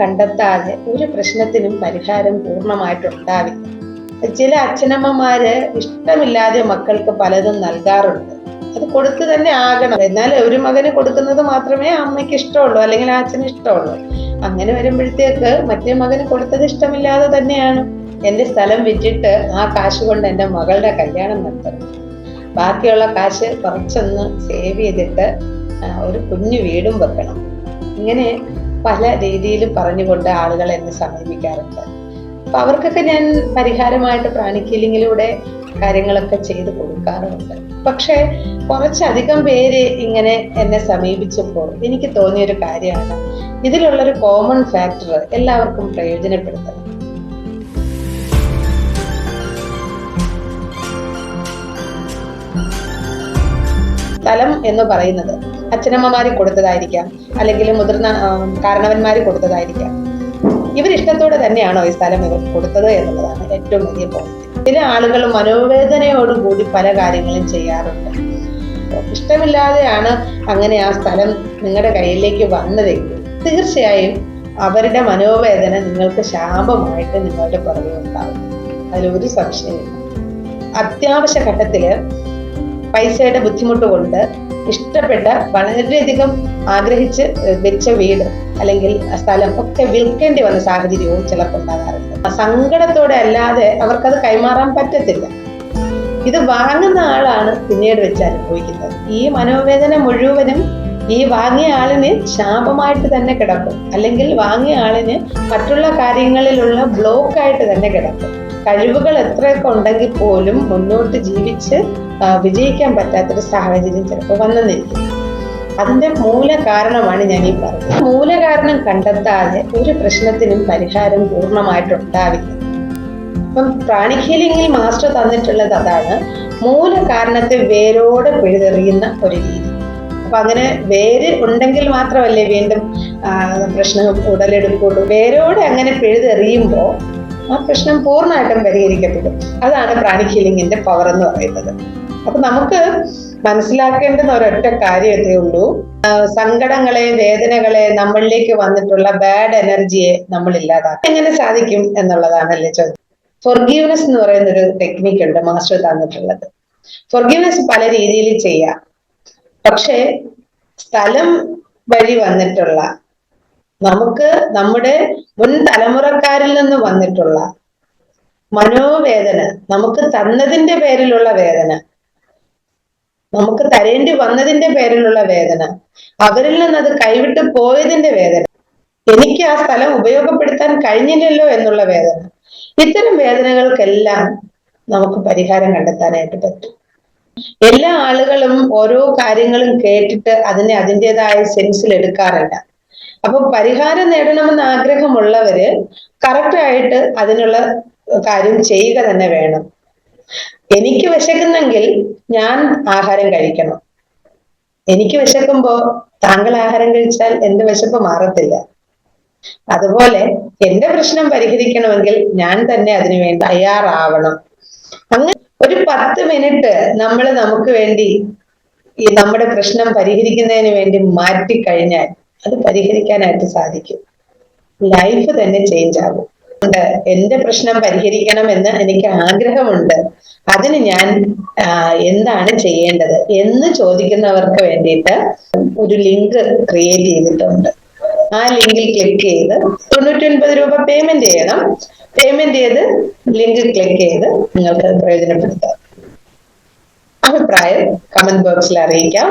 കണ്ടെത്താതെ ഒരു പ്രശ്നത്തിനും പരിഹാരം പൂർണമായിട്ടുണ്ടാവില്ല. ചില അച്ഛനമ്മമാര് ഇഷ്ടമില്ലാതെ മക്കൾക്ക് പലതും നൽകാറുണ്ട്. അത് കൊടുത്തു തന്നെ ആകണം. എന്നാൽ ഒരു മകന് കൊടുക്കുന്നത് മാത്രമേ അമ്മയ്ക്ക് ഇഷ്ടമുള്ളൂ അല്ലെങ്കിൽ ആ അച്ഛന് ഇഷ്ടമുള്ളൂ. അങ്ങനെ വരുമ്പോഴത്തേക്ക് മറ്റേ മകന് കൊടുത്തത് ഇഷ്ടമില്ലാതെ തന്നെയാണ്. എന്റെ സ്ഥലം വിറ്റിട്ട് ആ കാശ് കൊണ്ട് എന്റെ മകളുടെ കല്യാണം നടത്തണം ബാക്കിയുള്ള കാശ് കുറച്ചൊന്ന് സേവ് ചെയ്തിട്ട് ഒരു കുഞ്ഞു വീടും വെക്കണം. ഇങ്ങനെ പല രീതിയിലും പറഞ്ഞുകൊണ്ട് ആളുകൾ എന്നെ സമീപിക്കാറുണ്ട്. അപ്പൊ അവർക്കൊക്കെ ഞാൻ പരിഹാരമായിട്ട് പ്രാണിക്കീലിങ്ങിലൂടെ കാര്യങ്ങളൊക്കെ ചെയ്തു കൊടുക്കാറുണ്ട്. പക്ഷെ കുറച്ചധികം പേര് ഇങ്ങനെ എന്നെ സമീപിച്ചപ്പോൾ എനിക്ക് തോന്നിയൊരു കാര്യമാണ്. ഇതിലുള്ളൊരു കോമൺ ഫാക്ടർ എല്ലാവർക്കും പ്രയോജനപ്പെടുത്തണം. സ്ഥലം എന്ന് പറയുന്നത് അച്ഛനമ്മമാര് കൊടുത്തതായിരിക്കാം അല്ലെങ്കിൽ മുതിർന്ന കാരണവന്മാര് കൊടുത്തതായിരിക്കാം. ഇവരിഷ്ടത്തോടെ തന്നെയാണോ ഈ സ്ഥലം ഇവർ കൊടുത്തത് എന്നുള്ളതാണ് ഏറ്റവും വലിയ പോയിന്റ് ചില ആളുകൾ മനോവേദനയോടുകൂടി പല കാര്യങ്ങളും ചെയ്യാറുണ്ട്. ഇഷ്ടമില്ലാതെയാണ് അങ്ങനെ ആ സ്ഥലം നിങ്ങളുടെ കയ്യിലേക്ക് വന്നതെങ്കിൽ തീർച്ചയായും അവരുടെ മനോവേദന നിങ്ങൾക്ക് ശാപമായിട്ട് നിങ്ങളുടെ പുറകെ ഉണ്ടാവും അതിലൊരു സംശയമില്ല അത്യാവശ്യ ഘട്ടത്തിൽ പൈസയുടെ ബുദ്ധിമുട്ട് കൊണ്ട് ഇഷ്ടപ്പെട്ട വളരെയധികം ആഗ്രഹിച്ച് വെച്ച വീട് അല്ലെങ്കിൽ സ്ഥലം ഒക്കെ വിൽക്കേണ്ടി വന്ന സാഹചര്യവും ചിലർക്കുണ്ടാകാറുണ്ട് സങ്കടത്തോടെ അല്ലാതെ അവർക്കത് കൈമാറാൻ പറ്റത്തില്ല. ഇത് വാങ്ങുന്ന ആളാണ് പിന്നീട് വെച്ച് അനുഭവിക്കുന്നത്. ഈ മനോവേദന മുഴുവനും ഈ വാങ്ങിയ ആളിന് ശാപമായിട്ട് തന്നെ കിടക്കും. അല്ലെങ്കിൽ വാങ്ങിയ ആളിന് മറ്റുള്ള കാര്യങ്ങളിലുള്ള ബ്ലോക്കായിട്ട് തന്നെ കിടക്കും. കഴിവുകൾ എത്രയൊക്കെ ഉണ്ടെങ്കിൽ പോലും മുന്നോട്ട് ജീവിച്ച് വിജയിക്കാൻ പറ്റാത്തൊരു സാഹചര്യം ചിലപ്പോൾ വന്നെന്നിരിക്കും. അതിന്റെ മൂല കാരണമാണ് ഞാൻ ഈ പറഞ്ഞത്. മൂല കാരണം കണ്ടെത്താതെ ഒരു പ്രശ്നത്തിനും പരിഹാരം പൂർണമായിട്ടുണ്ടാവില്ല. ഇപ്പം പ്രാണി ഹീലിംഗിൽ മാസ്റ്റർ തന്നിട്ടുള്ളത് അതാണ്. മൂല കാരണത്തെ വേരോടെ പിഴുതെറിയുന്ന ഒരു രീതി. അപ്പൊ അങ്ങനെ വേര് ഉണ്ടെങ്കിൽ മാത്രമല്ലേ വീണ്ടും പ്രശ്നം ഉടലെടുക്കുള്ളൂ വേരോടെ അങ്ങനെ പിഴുതെറിയുമ്പോൾ ആ പ്രശ്നം പൂർണമായിട്ടും പരിഹരിക്കപ്പെടും. അതാണ് പ്രാണിക് ഹീലിംഗിന്റെ പവർ എന്ന് പറയുന്നത്. അപ്പൊ നമുക്ക് മനസ്സിലാക്കേണ്ടുന്ന ഒരൊറ്റ കാര്യമേ ഉള്ളൂ. സങ്കടങ്ങളെ വേദനകളെ നമ്മളിലേക്ക് വന്നിട്ടുള്ള ബാഡ് എനർജിയെ നമ്മൾ ഇല്ലാതാക്കും. എങ്ങനെ സാധിക്കും എന്നുള്ളതാണല്ലേ ചോദ്യം. ഫൊർഗീവ്നെസ് എന്ന് പറയുന്ന ഒരു ടെക്നിക്ക് ഉണ്ട് മാസ്റ്റർ തന്നിട്ടുള്ളത്. ഫൊർഗീവ്നെസ് പല രീതിയിൽ ചെയ്യാം. പക്ഷേ സ്ഥലം വഴി വന്നിട്ടുള്ള നമുക്ക് നമ്മുടെ മുൻ തലമുറക്കാരിൽ നിന്ന് വന്നിട്ടുള്ള മനോവേദന നമുക്ക് തന്നതിന്റെ പേരിലുള്ള വേദന നമുക്ക് തരേണ്ടി വന്നതിന്റെ പേരിലുള്ള വേദന അവരിൽ നിന്ന് അത് കൈവിട്ട് പോയതിന്റെ വേദന എനിക്ക് ആ സ്ഥലം ഉപയോഗപ്പെടുത്താൻ കഴിഞ്ഞില്ലല്ലോ എന്നുള്ള വേദന. ഇത്തരം വേദനകൾക്കെല്ലാം നമുക്ക് പരിഹാരം കണ്ടെത്താനായിട്ട് പറ്റും. എല്ലാ ആളുകളും ഓരോ കാര്യങ്ങളും കേട്ടിട്ട് അതിനെ അതിന്റെതായ സെൻസിൽ എടുക്കാറില്ല അപ്പൊ പരിഹാരം നേടണമെന്ന് ആഗ്രഹമുള്ളവര് കറക്റ്റ് ആയിട്ട് അതിനുള്ള കാര്യം ചെയ്യുക തന്നെ വേണം. എനിക്ക് വിശക്കുന്നെങ്കിൽ ഞാൻ ആഹാരം കഴിക്കണം. എനിക്ക് വിശക്കുമ്പോ താങ്കൾ ആഹാരം കഴിച്ചാൽ എന്റെ വിശപ്പ് മാറത്തില്ല. അതുപോലെ എന്റെ പ്രശ്നം പരിഹരിക്കണമെങ്കിൽ ഞാൻ തന്നെ അതിനു വേണ്ടി തയ്യാറാവണം. അങ്ങനെ ഒരു പത്ത് മിനിറ്റ് നമ്മൾ നമുക്ക് വേണ്ടി ഈ നമ്മുടെ പ്രശ്നം പരിഹരിക്കുന്നതിന് വേണ്ടി മാറ്റി കഴിഞ്ഞാൽ അത് പരിഹരിക്കാനായിട്ട് സാധിക്കും. ലൈഫ് തന്നെ ചേഞ്ച് ആകും. എന്റെ പ്രശ്നം പരിഹരിക്കണം എന്ന് എനിക്ക് ആഗ്രഹമുണ്ട്. അതിന് ഞാൻ എന്താണ് ചെയ്യേണ്ടത് എന്ന് ചോദിക്കുന്നവർക്ക് വേണ്ടിയിട്ട് ഒരു ലിങ്ക് ക്രിയേറ്റ് ചെയ്തിട്ടുണ്ട്. ആ ലിങ്കിൽ ക്ലിക്ക് ചെയ്ത് തൊണ്ണൂറ്റി ഒൻപത് രൂപ പേയ്മെന്റ് ചെയ്യണം. പേയ്മെന്റ് ചെയ്ത് ലിങ്ക് ക്ലിക്ക് ചെയ്ത് നിങ്ങൾക്ക് പ്രയോജനപ്പെടുത്താം. അഭിപ്രായം കമന്റ് ബോക്സിൽ അറിയിക്കാം.